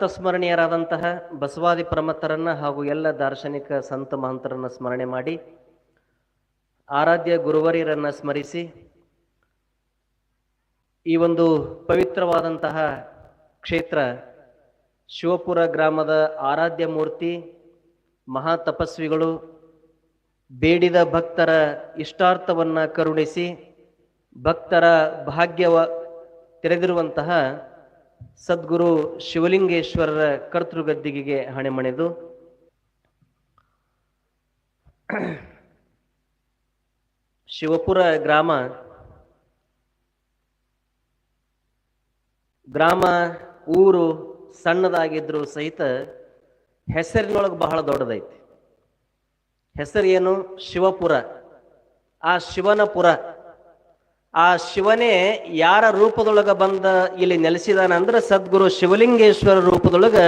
ಪ್ರಾತಸ್ಮರಣೀಯರಾದಂತಹ ಬಸವಾದಿ ಪ್ರಮತ್ತರನ್ನ ಹಾಗೂ ಎಲ್ಲ ದಾರ್ಶನಿಕ ಸಂತ ಮಹಂತರನ್ನ ಸ್ಮರಣೆ ಮಾಡಿ ಆರಾಧ್ಯ ಗುರುವರಿಯರನ್ನ ಸ್ಮರಿಸಿ ಈ ಒಂದು ಪವಿತ್ರವಾದಂತಹ ಕ್ಷೇತ್ರ ಶಿವಪುರ ಗ್ರಾಮದ ಆರಾಧ್ಯ ಮೂರ್ತಿ ಮಹಾ ತಪಸ್ವಿಗಳು ಬೇಡಿದ ಭಕ್ತರ ಇಷ್ಟಾರ್ಥವನ್ನ ಕರುಣಿಸಿ ಭಕ್ತರ ಭಾಗ್ಯವ ತೆರೆದಿರುವಂತಹ ಸದ್ಗುರು ಶಿವಲಿಂಗೇಶ್ವರರ ಕರ್ತೃಗದ್ದಿಗೆಗೆ ಹಣೆಮಣೆದು ಶಿವಪುರ ಗ್ರಾಮ ಗ್ರಾಮ, ಊರು ಸಣ್ಣದಾಗಿದ್ರು ಸಹಿತ ಹೆಸರಿನೊಳಗೆ ಬಹಳ ದೊಡ್ಡದೈತಿ. ಹೆಸರು ಏನು? ಶಿವಪುರ. ಆ ಶಿವನ ಪುರ. ಆ ಶಿವನೇ ಯಾರ ರೂಪದೊಳಗ ಬಂದ ಇಲ್ಲಿ ನೆಲೆಸಿದಾನ ಅಂದ್ರೆ ಸದ್ಗುರು ಶಿವಲಿಂಗೇಶ್ವರ ರೂಪದೊಳಗ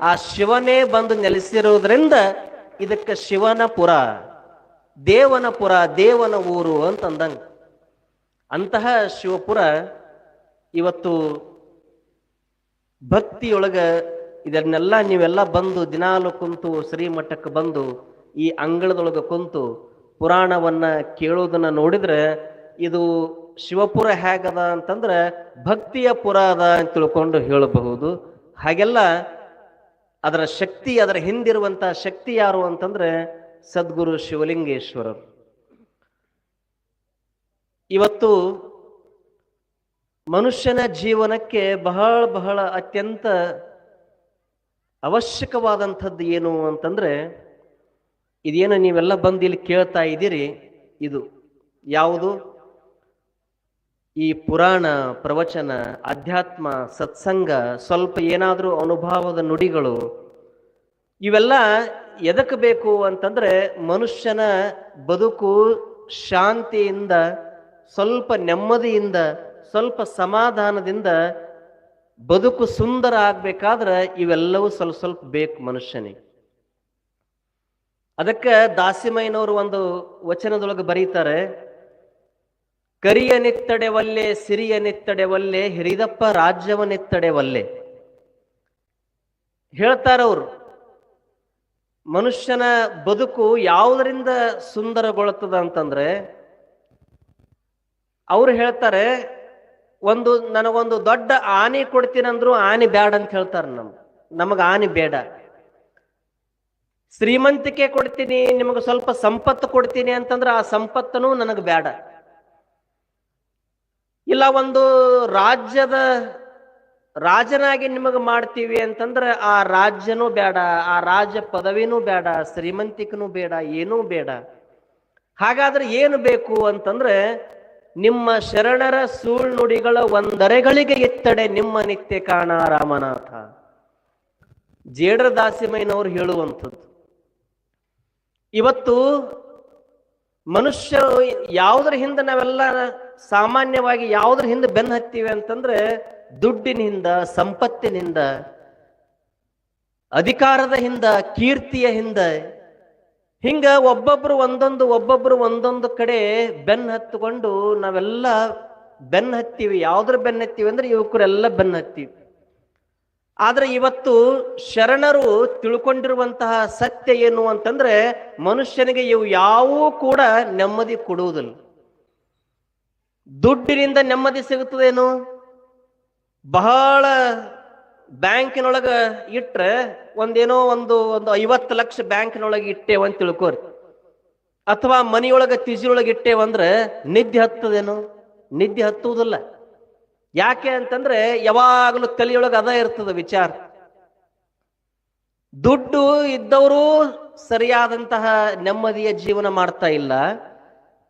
ಆ ಶಿವನೇ ಬಂದು ನೆಲೆಸಿರೋದ್ರಿಂದ ಇದಕ್ಕೆ ಶಿವನ ಪುರ, ದೇವನ ಪುರ, ದೇವನ ಊರು ಅಂತಂದಂಗ. ಅಂತಹ ಶಿವಪುರ ಇವತ್ತು ಭಕ್ತಿಯೊಳಗ ಇದನ್ನೆಲ್ಲ ನೀವೆಲ್ಲ ಬಂದು ದಿನಾಲು ಕುಂತು ಶ್ರೀಮಠಕ್ಕೆ ಬಂದು ಈ ಅಂಗಳದೊಳಗೆ ಕುಂತು ಪುರಾಣವನ್ನ ಕೇಳೋದನ್ನ ನೋಡಿದ್ರೆ ಇದು ಶಿವಪುರ ಹೇಗದ ಅಂತಂದ್ರೆ ಭಕ್ತಿಯ ಪುರ ಅದ ಅಂತ ತಿಳ್ಕೊಂಡು ಹೇಳಬಹುದು. ಹಾಗೆಲ್ಲ ಅದರ ಶಕ್ತಿ, ಅದರ ಹಿಂದಿರುವಂತಹ ಶಕ್ತಿ ಯಾರು ಅಂತಂದ್ರೆ ಸದ್ಗುರು ಶಿವಲಿಂಗೇಶ್ವರರು. ಇವತ್ತು ಮನುಷ್ಯನ ಜೀವನಕ್ಕೆ ಬಹಳ ಬಹಳ ಅತ್ಯಂತ ಅವಶ್ಯಕವಾದಂಥದ್ದು ಏನು ಅಂತಂದ್ರೆ, ಇದೇನು ನೀವೆಲ್ಲ ಬಂದು ಇಲ್ಲಿ ಕೇಳ್ತಾ ಇದ್ದೀರಿ, ಇದು ಯಾವುದು? ಈ ಪುರಾಣ, ಪ್ರವಚನ, ಅಧ್ಯಾತ್ಮ, ಸತ್ಸಂಗ ಸ್ವಲ್ಪ ಏನಾದರೂ ಅನುಭವದ ನುಡಿಗಳು ಇವೆಲ್ಲ ಎದಕ್ಕೆ ಬೇಕು ಅಂತಂದ್ರೆ ಮನುಷ್ಯನ ಬದುಕು ಶಾಂತಿಯಿಂದ, ಸ್ವಲ್ಪ ನೆಮ್ಮದಿಯಿಂದ, ಸ್ವಲ್ಪ ಸಮಾಧಾನದಿಂದ ಬದುಕು ಸುಂದರ ಆಗ್ಬೇಕಾದ್ರೆ ಇವೆಲ್ಲವೂ ಸ್ವಲ್ಪ ಸ್ವಲ್ಪ ಬೇಕು ಮನುಷ್ಯನಿಗೆ. ಅದಕ್ಕೆ ದಾಸಿಮಯ್ಯನವರು ಒಂದು ವಚನದೊಳಗೆ ಬರೀತಾರೆ ಕರಿಯ ನಿತ್ತಡೆವಲ್ಲೇ, ಸಿರಿಯ ನಿತ್ತಡೆವಲ್ಲೇ, ಹಿರಿದಪ್ಪ ರಾಜ್ಯವ ನಿತ್ತಡೆವಲ್ಲೆ. ಹೇಳ್ತಾರವ್ರು ಮನುಷ್ಯನ ಬದುಕು ಯಾವುದರಿಂದ ಸುಂದರಗೊಳ್ತದ ಅಂತಂದ್ರೆ, ಅವ್ರು ಹೇಳ್ತಾರೆ, ಒಂದು ನನಗೊಂದು ದೊಡ್ಡ ಆನೆ ಕೊಡ್ತೀನಂದ್ರು ಆನೆ ಬೇಡ ಅಂತ ಹೇಳ್ತಾರೆ ನಮ್, ನಮಗ ಆನೆ ಬೇಡ. ಶ್ರೀಮಂತಿಕೆ ಕೊಡ್ತೀನಿ, ನಿಮಗೆ ಸ್ವಲ್ಪ ಸಂಪತ್ತು ಕೊಡ್ತೀನಿ ಅಂತಂದ್ರೆ ಆ ಸಂಪತ್ತನು ನನಗೆ ಬೇಡ ಇಲ್ಲ, ಒಂದು ರಾಜ್ಯದ ರಾಜನಾಗಿ ನಿಮಗೆ ಮಾಡ್ತೀವಿ ಅಂತಂದ್ರೆ ಆ ರಾಜ್ಯನೂ ಬೇಡ, ಆ ರಾಜ್ಯ ಪದವಿನೂ ಬೇಡ, ಶ್ರೀಮಂತಿಕನೂ ಬೇಡ, ಏನೂ ಬೇಡ. ಹಾಗಾದ್ರೆ ಏನು ಬೇಕು ಅಂತಂದ್ರೆ ನಿಮ್ಮ ಶರಣರ ಸುಳ್ನುಡಿಗಳ ಒಂದರೆಗಳಿಗೆ ಎತ್ತಡೆ ನಿಮ್ಮ ನಿತ್ಯ ಕಾಣ ರಾಮನಾಥ ಜೇಡರ ದಾಸಿಮಯ್ಯನವರು ಹೇಳುವಂಥದ್ದು. ಇವತ್ತು ಮನುಷ್ಯರು ಯಾವುದ್ರ ಹಿಂದೆ ನಾವೆಲ್ಲ ಸಾಮಾನ್ಯವಾಗಿ ಯಾವುದ್ರ ಹಿಂದೆ ಬೆನ್ನ ಹತ್ತೀವಿ ಅಂತಂದ್ರೆ ದುಡ್ಡಿನಿಂದ, ಸಂಪತ್ತಿನಿಂದ, ಅಧಿಕಾರದ ಹಿಂದ, ಕೀರ್ತಿಯ ಹಿಂದೆ, ಹಿಂಗ ಒಬ್ಬೊಬ್ರು ಒಂದೊಂದು ಒಬ್ಬೊಬ್ರು ಒಂದೊಂದು ಕಡೆ ಬೆನ್ನ ಹತ್ತುಕೊಂಡು ನಾವೆಲ್ಲ ಬೆನ್ನ ಹತ್ತೀವಿ. ಯಾವ್ದ್ರ ಬೆನ್ನ ಹತ್ತೀವಿ ಅಂದ್ರೆ ಯುವಕರೆಲ್ಲ ಬೆನ್ನ ಹತ್ತೀವಿ. ಆದ್ರೆ ಇವತ್ತು ಶರಣರು ತಿಳ್ಕೊಂಡಿರುವಂತಹ ಸತ್ಯ ಏನು ಅಂತಂದ್ರೆ ಮನುಷ್ಯನಿಗೆ ಇವು ಯಾವೂ ಕೂಡ ನೆಮ್ಮದಿ ಕೊಡುವುದಿಲ್ಲ. ದುಡ್ಡಿನಿಂದ ನೆಮ್ಮದಿ ಸಿಗುತ್ತದೇನು? ಬಹಳ ಬ್ಯಾಂಕಿನೊಳಗ ಇಟ್ರೆ ಒಂದೇನೋ ಒಂದು ಒಂದು ಐವತ್ತು ಲಕ್ಷ ಬ್ಯಾಂಕಿನೊಳಗೆ ಇಟ್ಟೇವ ಅಂತ ತಿಳ್ಕೋರಿ. ಅಥವಾ ಮನೆಯೊಳಗೆ, ತಿಜಿಯೊಳಗೆ ಇಟ್ಟೇವಂದ್ರೆ ನಿದ್ದೆ ಹತ್ತದೇನು? ನಿದ್ದೆ ಹತ್ತುವುದಿಲ್ಲ. ಯಾಕೆ ಅಂತಂದ್ರೆ ಯಾವಾಗಲೂ ತಲೆಯೊಳಗೆ ಅದ ಇರ್ತದ ವಿಚಾರ. ದುಡ್ಡು ಇದ್ದವರು ಸರಿಯಾದಂತಹ ನೆಮ್ಮದಿಯ ಜೀವನ ಮಾಡ್ತಾ ಇಲ್ಲ.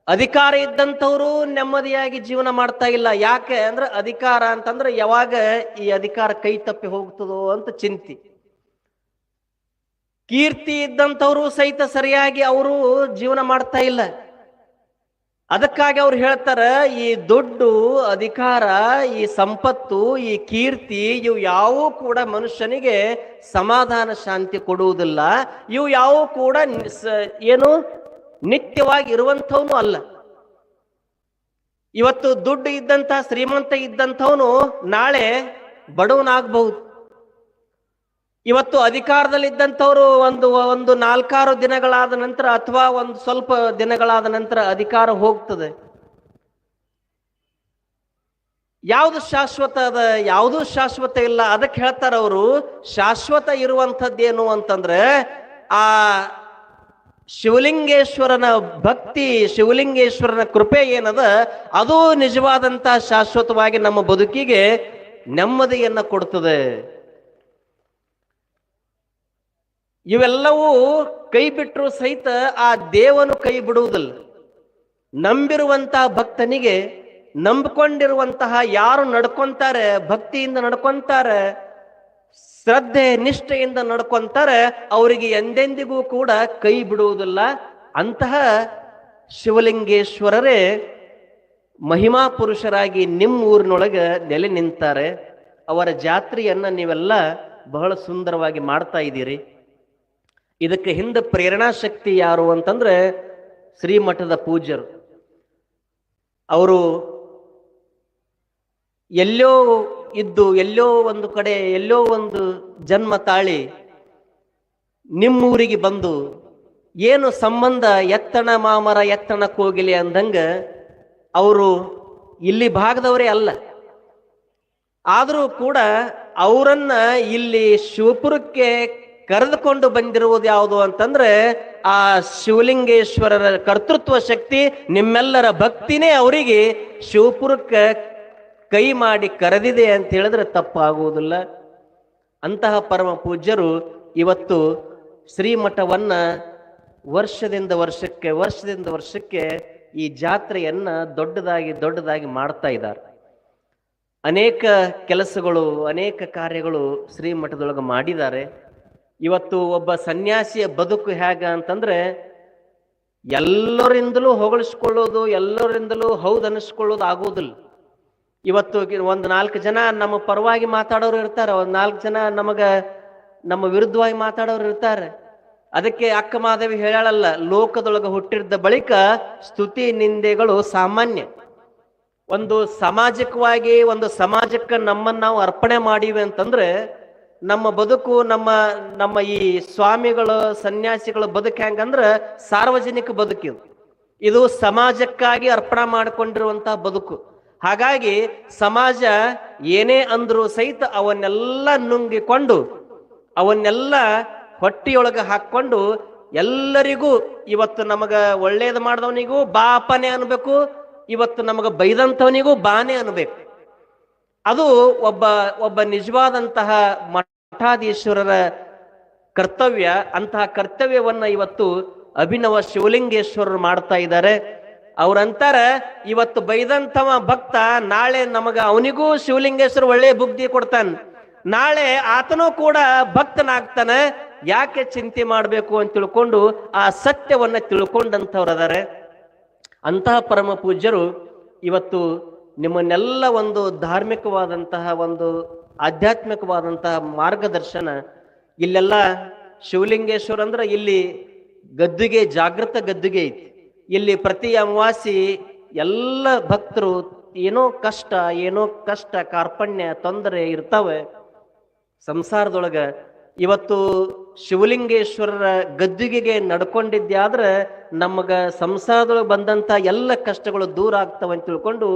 ಅಧಿಕಾರ ಇದ್ದಂಥವ್ರು ನೆಮ್ಮದಿಯಾಗಿ ಜೀವನ ಮಾಡ್ತಾ ಇಲ್ಲ. ಯಾಕೆ ಅಂದ್ರೆ ಅಧಿಕಾರ ಅಂತಂದ್ರೆ ಯಾವಾಗ ಈ ಅಧಿಕಾರ ಕೈ ತಪ್ಪಿ ಹೋಗ್ತದೋ ಅಂತ ಚಿಂತಿ. ಕೀರ್ತಿ ಇದ್ದಂಥವ್ರು ಸಹಿತ ಸರಿಯಾಗಿ ಅವರು ಜೀವನ ಮಾಡ್ತಾ ಇಲ್ಲ. ಅದಕ್ಕಾಗಿ ಅವ್ರು ಹೇಳ್ತಾರ, ಈ ದುಡ್ಡು, ಅಧಿಕಾರ, ಈ ಸಂಪತ್ತು, ಈ ಕೀರ್ತಿ, ಇವು ಯಾವೂ ಕೂಡ ಮನುಷ್ಯನಿಗೆ ಸಮಾಧಾನ ಶಾಂತಿ ಕೊಡುವುದಿಲ್ಲ. ಇವು ಯಾವೂ ಕೂಡ ಏನು, ನಿತ್ಯವಾಗಿ ಇರುವಂಥವನು ಅಲ್ಲ. ಇವತ್ತು ದುಡ್ಡು ಇದ್ದಂತಹ ಶ್ರೀಮಂತ ಇದ್ದಂಥವನು ನಾಳೆ ಬಡವನಾಗಬಹುದು. ಇವತ್ತು ಅಧಿಕಾರದಲ್ಲಿದ್ದಂಥವ್ರು ಒಂದು ಒಂದು ನಾಲ್ಕಾರು ದಿನಗಳಾದ ನಂತರ ಅಥವಾ ಒಂದು ಸ್ವಲ್ಪ ದಿನಗಳಾದ ನಂತರ ಅಧಿಕಾರ ಹೋಗ್ತದೆ. ಯಾವುದು ಶಾಶ್ವತ ಅದ, ಯಾವುದು ಶಾಶ್ವತ ಇಲ್ಲ. ಅದಕ್ಕೆ ಹೇಳ್ತಾರ ಅವರು, ಶಾಶ್ವತ ಇರುವಂಥದ್ದೇನು ಅಂತಂದ್ರೆ, ಆ ಶಿವಲಿಂಗೇಶ್ವರನ ಭಕ್ತಿ, ಶಿವಲಿಂಗೇಶ್ವರನ ಕೃಪೆ ಏನದ, ಅದು ನಿಜವಾದಂತಹ ಶಾಶ್ವತವಾಗಿ ನಮ್ಮ ಬದುಕಿಗೆ ನೆಮ್ಮದಿಯನ್ನ ಕೊಡ್ತದೆ. ಇವೆಲ್ಲವೂ ಕೈ ಬಿಟ್ಟರು ಸಹಿತ ಆ ದೇವನು ಕೈ ಬಿಡುವುದಿಲ್ಲ. ನಂಬಿರುವಂತಹ ಭಕ್ತನಿಗೆ, ನಂಬಿಕೊಂಡಿರುವಂತಹ ಯಾರು ನಡ್ಕೊಂತಾರೆ, ಭಕ್ತಿಯಿಂದ ನಡ್ಕೊಂತಾರೆ, ಶ್ರದ್ಧೆ, ನಿಷ್ಠೆಯಿಂದ ನಡ್ಕೊಂತಾರೆ, ಅವರಿಗೆ ಎಂದೆಂದಿಗೂ ಕೂಡ ಕೈ ಬಿಡುವುದಿಲ್ಲ. ಅಂತಹ ಶಿವಲಿಂಗೇಶ್ವರರೇ ಮಹಿಮಾ ಪುರುಷರಾಗಿ ನಿಮ್ಮ ಊರಿನೊಳಗೆ ನೆಲೆ ನಿಂತಾರೆ. ಅವರ ಜಾತ್ರೆಯನ್ನು ನೀವೆಲ್ಲ ಬಹಳ ಸುಂದರವಾಗಿ ಮಾಡ್ತಾ ಇದ್ದೀರಿ. ಇದಕ್ಕೆ ಹಿಂದೆ ಪ್ರೇರಣಾ ಶಕ್ತಿ ಯಾರು ಅಂತಂದ್ರೆ ಶ್ರೀಮಠದ ಪೂಜ್ಯರು. ಅವರು ಎಲ್ಲೋ ಇದ್ದು, ಎಲ್ಲೋ ಒಂದು ಕಡೆ, ಎಲ್ಲೋ ಒಂದು ಜನ್ಮ ತಾಳಿ ನಿಮ್ಮೂರಿಗೆ ಬಂದು ಏನು ಸಂಬಂಧ ಎತ್ತಣ ಮಾಮರ ಎತ್ತಣ ಕೋಗಿಲೆ ಅಂದಂಗ ಅವರು ಇಲ್ಲಿ ಭಾಗದವರೇ ಅಲ್ಲ. ಆದರೂ ಕೂಡ ಅವರನ್ನ ಇಲ್ಲಿ ಶಿವಪುರಕ್ಕೆ ಕರೆದುಕೊಂಡು ಬಂದಿರುವುದು ಯಾವುದು ಅಂತಂದ್ರೆ ಆ ಶಿವಲಿಂಗೇಶ್ವರರ ಕರ್ತೃತ್ವ ಶಕ್ತಿ ನಿಮ್ಮೆಲ್ಲರ ಭಕ್ತಿನೇ ಅವರಿಗೆ ಶಿವಪುರಕ್ಕೆ ಕೈ ಮಾಡಿ ಕರೆದಿದೆ ಅಂತ ಹೇಳಿದ್ರೆ ತಪ್ಪಾಗುವುದಿಲ್ಲ. ಅಂತಹ ಪರಮ ಪೂಜ್ಯರು ಇವತ್ತು ಶ್ರೀಮಠವನ್ನ ವರ್ಷದಿಂದ ವರ್ಷಕ್ಕೆ ವರ್ಷದಿಂದ ವರ್ಷಕ್ಕೆ ಈ ಜಾತ್ರೆಯನ್ನ ದೊಡ್ಡದಾಗಿ ದೊಡ್ಡದಾಗಿ ಮಾಡ್ತಾ ಇದ್ದಾರೆ. ಅನೇಕ ಕೆಲಸಗಳು, ಅನೇಕ ಕಾರ್ಯಗಳು ಶ್ರೀಮಠದೊಳಗೆ ಮಾಡಿದ್ದಾರೆ. ಇವತ್ತು ಒಬ್ಬ ಸನ್ಯಾಸಿಯ ಬದುಕು ಹೇಗ ಅಂತಂದ್ರೆ, ಎಲ್ಲರಿಂದಲೂ ಹೊಗಳಿಸ್ಕೊಳ್ಳೋದು, ಎಲ್ಲರಿಂದಲೂ ಹೌದು ಅನ್ನಿಸ್ಕೊಳ್ಳೋದು ಆಗೋದಿಲ್ಲ. ಇವತ್ತು ಒಂದು ನಾಲ್ಕು ಜನ ನಮ್ಮ ಪರವಾಗಿ ಮಾತಾಡೋರು ಇರ್ತಾರೆ, ಒಂದು ನಾಲ್ಕು ಜನ ನಮಗ ನಮ್ಮ ವಿರುದ್ಧವಾಗಿ ಮಾತಾಡೋರು ಇರ್ತಾರೆ. ಅದಕ್ಕೆ ಅಕ್ಕ ಮಾದೇವಿ ಹೇಳಲ್ಲ ಲೋಕದೊಳಗೆ ಹುಟ್ಟಿದ್ದ ಬಳಿಕ ಸ್ತುತಿ ನಿಂದೆಗಳು ಸಾಮಾನ್ಯ. ಒಂದು ಸಾಮಾಜಿಕವಾಗಿ, ಒಂದು ಸಮಾಜಕ್ಕೆ ನಮ್ಮನ್ನು ನಾವು ಅರ್ಪಣೆ ಮಾಡಿವೆ ಅಂತಂದ್ರೆ ನಮ್ಮ ಬದುಕು, ನಮ್ಮ ನಮ್ಮ ಈ ಸ್ವಾಮಿಗಳು, ಸನ್ಯಾಸಿಗಳ ಬದುಕು ಹೆಂಗಂದ್ರೆ ಸಾರ್ವಜನಿಕ ಬದುಕಿದು ಇದು. ಸಮಾಜಕ್ಕಾಗಿ ಅರ್ಪಣೆ ಮಾಡಿಕೊಂಡಿರುವಂತಹ ಬದುಕು. ಹಾಗಾಗಿ ಸಮಾಜ ಏನೇ ಅಂದ್ರು ಸಹಿತ ಅವನ್ನೆಲ್ಲ ನುಂಗಿಕೊಂಡು, ಅವನ್ನೆಲ್ಲ ಹೊಟ್ಟಿಯೊಳಗೆ ಹಾಕೊಂಡು ಎಲ್ಲರಿಗೂ ಇವತ್ತು ನಮಗ ಒಳ್ಳೇದು ಮಾಡಿದವನಿಗೂ ಬಾಪನೆ ಅನ್ಬೇಕು, ಇವತ್ತು ನಮಗ ಬೈದಂಥವನಿಗೂ ಬಾನೆ ಅನ್ಬೇಕು. ಅದು ಒಬ್ಬ ಒಬ್ಬ ನಿಜವಾದಂತಹ ಮಠಾಧೀಶ್ವರರ ಕರ್ತವ್ಯ, ಅಂತಹ ಕರ್ತವ್ಯವನ್ನ ಇವತ್ತು ಅಭಿನವ ಶಿವಲಿಂಗೇಶ್ವರರು ಮಾಡ್ತಾ ಇದ್ದಾರೆ. ಅವ್ರಂತಾರ ಇವತ್ತು ಬೈದಂತವ ಭಕ್ತ, ನಾಳೆ ನಮಗ ಅವನಿಗೂ ಶಿವಲಿಂಗೇಶ್ವರ ಒಳ್ಳೆ ಬುದ್ಧಿ ಕೊಡ್ತಾನೆ. ನಾಳೆ ಆತನೂ ಕೂಡ ಭಕ್ತನಾಗ್ತಾನೆ. ಯಾಕೆ ಚಿಂತೆ ಮಾಡಬೇಕು ಅಂತ ತಿಳ್ಕೊಂಡು ಆ ಸತ್ಯವನ್ನ ತಿಳ್ಕೊಂಡಂಥವ್ರು ಅದಾರೆ ಅಂತಹ ಪರಮ ಪೂಜ್ಯರು ಇವತ್ತು ನಿಮ್ಮನ್ನೆಲ್ಲ ಒಂದು ಧಾರ್ಮಿಕವಾದಂತಹ ಒಂದು ಆಧ್ಯಾತ್ಮಿಕವಾದಂತಹ ಮಾರ್ಗದರ್ಶನ ಇಲ್ಲೆಲ್ಲ ಶಿವಲಿಂಗೇಶ್ವರ ಅಂದ್ರೆ ಇಲ್ಲಿ ಗದ್ದುಗೆ, ಜಾಗೃತ ಗದ್ದುಗೆ ಐತಿ. ಇಲ್ಲಿ ಪ್ರತಿ ಅಮಾವಾಸಿ ಎಲ್ಲ ಭಕ್ತರು ಏನೋ ಕಷ್ಟ ಏನೋ ಕಷ್ಟ, ಕಾರ್ಪಣ್ಯ, ತೊಂದರೆ ಇರ್ತಾವೆ. ಸಂಸಾರದೊಳಗ ಇವತ್ತು ಶಿವಲಿಂಗೇಶ್ವರರ ಗದ್ದುಗೆಗೆ ನಡ್ಕೊಂಡಿದ್ದೆ ಆದ್ರೆ ನಮಗ ಸಂಸಾರದೊಳಗೆ ಬಂದಂತ ಎಲ್ಲ ಕಷ್ಟಗಳು ದೂರ ಆಗ್ತವೆ ಅಂತ ತಿಳ್ಕೊಂಡು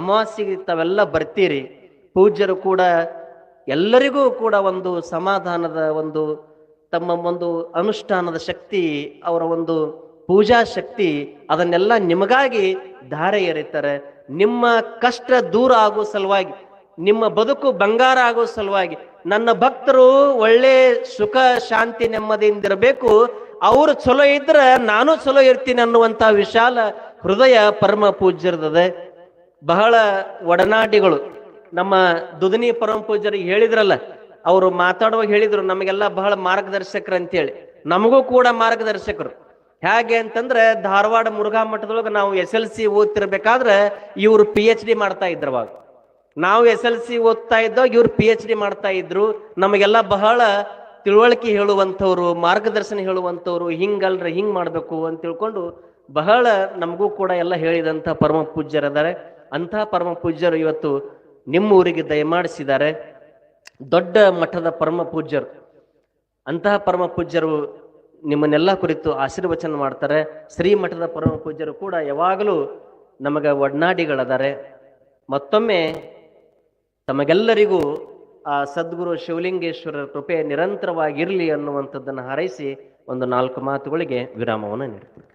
ಅಮಾವಾಸ್ಯೆಗೆ ತಾವೆಲ್ಲ ಬರ್ತೀರಿ. ಪೂಜ್ಯರು ಕೂಡ ಎಲ್ಲರಿಗೂ ಕೂಡ ಒಂದು ಸಮಾಧಾನದ ಒಂದು ತಮ್ಮ ಒಂದು ಅನುಷ್ಠಾನದ ಶಕ್ತಿ, ಅವರ ಒಂದು ಪೂಜಾ ಶಕ್ತಿ ಅದನ್ನೆಲ್ಲ ನಿಮಗಾಗಿ ಧಾರೆ ಎರಿತಾರೆ. ನಿಮ್ಮ ಕಷ್ಟ ದೂರ ಆಗೋ ಸಲುವಾಗಿ, ನಿಮ್ಮ ಬದುಕು ಬಂಗಾರ ಆಗೋ ಸಲುವಾಗಿ, ನನ್ನ ಭಕ್ತರು ಒಳ್ಳೆ ಸುಖ, ಶಾಂತಿ ನೆಮ್ಮದಿಯಿಂದ ಇರಬೇಕು ಅವರು ಚಲೋ ಇದ್ರೆ ನಾನು ಚಲೋ ಇರ್ತೀನಿ ಅನ್ನುವಂಥ ವಿಶಾಲ ಹೃದಯ ಪರಮ ಪೂಜ್ಯರದದೆ. ಬಹಳ ಒಡನಾಟಿಗಳು. ನಮ್ಮ ದುದನಿ ಪರಮ ಪೂಜ್ಯರಿಗೆ ಹೇಳಿದ್ರಲ್ಲ, ಅವರು ಮಾತಾಡುವಾಗ ಹೇಳಿದ್ರು, ನಮಗೆಲ್ಲ ಬಹಳ ಮಾರ್ಗದರ್ಶಕರು ಅಂತೇಳಿ. ನಮಗೂ ಕೂಡ ಮಾರ್ಗದರ್ಶಕರು. ಹೇಗೆ ಅಂತಂದ್ರೆ, ಧಾರವಾಡ ಮುರುಘಾ ಮಠದೊಳಗೆ ನಾವು ಎಸ್ ಎಲ್ ಸಿ ಓದ್ತಿರ್ಬೇಕಾದ್ರೆ ಇವರು ಪಿ ಎಚ್ ಡಿ ಮಾಡ್ತಾ ಇದ್ರು ಅವಾಗ. ನಾವು ಎಸ್ ಎಲ್ ಸಿ ಓದ್ತಾ ಇದ್ದಾಗ ಇವ್ರು ಪಿ ಎಚ್ ಡಿ ಮಾಡ್ತಾ ಇದ್ರು. ನಮಗೆಲ್ಲ ಬಹಳ ತಿಳುವಳಿಕೆ ಹೇಳುವಂಥವ್ರು, ಮಾರ್ಗದರ್ಶನ ಹೇಳುವಂಥವ್ರು, ಹಿಂಗಲ್ರಿ, ಹಿಂಗ್ ಮಾಡ್ಬೇಕು ಅಂತ ತಿಳ್ಕೊಂಡು ಬಹಳ ನಮಗೂ ಕೂಡ ಎಲ್ಲ ಹೇಳಿದಂಥ ಪರಮ ಪೂಜ್ಯರದಾರೆ ಅಂತಹ ಪರಮ ಪೂಜ್ಯರು ಇವತ್ತು ನಿಮ್ಮ ಊರಿಗೆ ದಯಮಾಡಿಸಿದ್ದಾರೆ ದೊಡ್ಡ ಮಠದ ಪರಮ ಪೂಜ್ಯರು. ಅಂತಹ ಪರಮ ಪೂಜ್ಯರು ನಿಮ್ಮನ್ನೆಲ್ಲ ಕುರಿತು ಆಶೀರ್ವಚನ ಮಾಡ್ತಾರೆ. ಶ್ರೀ ಮಠದ ಪರಮ ಪೂಜ್ಯರು ಕೂಡ ಯಾವಾಗಲೂ ನಮಗೆ ಒಡನಾಡಿಗಳದಾರೆ. ಮತ್ತೊಮ್ಮೆ ತಮಗೆಲ್ಲರಿಗೂ ಆ ಸದ್ಗುರು ಶಿವಲಿಂಗೇಶ್ವರರ ಕೃಪೆ ನಿರಂತರವಾಗಿರಲಿ ಅನ್ನುವಂಥದ್ದನ್ನು ಹಾರೈಸಿ ಒಂದು ನಾಲ್ಕು ಮಾತುಗಳಿಗೆ ವಿರಾಮವನ್ನು ನೀಡ್ತೀನಿ